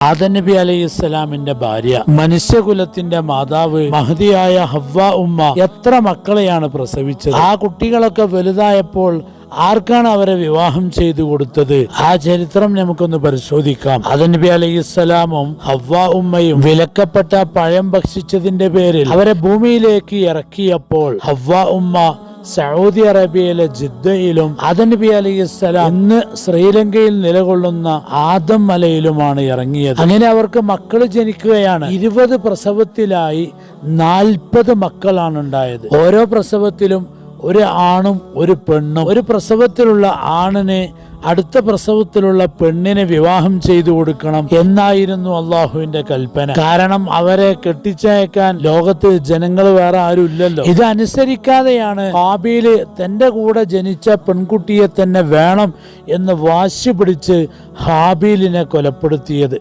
ആദം നബി അലൈഹി ഇസ്ലാമിന്റെ ഭാര്യ. മനുഷ്യകുലത്തിന്റെ മാതാവ് മഹതിയായ ഹവ്വ ഉമ്മ എത്ര മക്കളെയാണ് പ്രസവിച്ചത്? ആ കുട്ടികളൊക്കെ വലുതായപ്പോൾ ആർക്കാണ് അവരെ വിവാഹം ചെയ്തു കൊടുത്തത്? ആ ചരിത്രം നമുക്കൊന്ന് പരിശോധിക്കാം. ആദം നബി അലൈഹി ഇസ്ലാമും ഹവ്വ ഉമ്മയും വിലക്കപ്പെട്ട പഴം ഭക്ഷിച്ചതിന്റെ പേരിൽ അവരെ ഭൂമിയിലേക്ക് ഇറക്കിയപ്പോൾ ഹവ്വ ഉമ്മ സൗദി അറേബ്യയിലെ ജിദ്ദയിലും ആദനബി അലൈഹിസ്സലാം ഇന്ന് ശ്രീലങ്കയിൽ നിലകൊള്ളുന്ന ആദം മലയിലുമാണ് ഇറങ്ങിയത്. അങ്ങനെ അവർക്ക് മക്കൾ ജനിക്കുകയാണ്. ഇരുപത് പ്രസവത്തിലായി നാൽപ്പത് മക്കളാണ് ഉണ്ടായത് ഓരോ പ്രസവത്തിലും ഒരു ആണും ഒരു പെണ്ണും ഒരു പ്രസവത്തിലുള്ള ആണിനെ അടുത്ത പ്രസവത്തിലുള്ള പെണ്ണിനെ വിവാഹം ചെയ്തു കൊടുക്കണം എന്നായിരുന്നു അള്ളാഹുവിന്റെ കൽപ്പന. കാരണം അവരെ കെട്ടിച്ചയക്കാൻ ലോകത്ത് ജനങ്ങൾ വേറെ ആരും ഇല്ലല്ലോ. ഇത് അനുസരിക്കാതെയാണ് തന്റെ കൂടെ ജനിച്ച പെൺകുട്ടിയെ തന്നെ വേണം എന്ന് വാശി പിടിച്ച് ഹാബീലിനെ കൊലപ്പെടുത്തിയത്.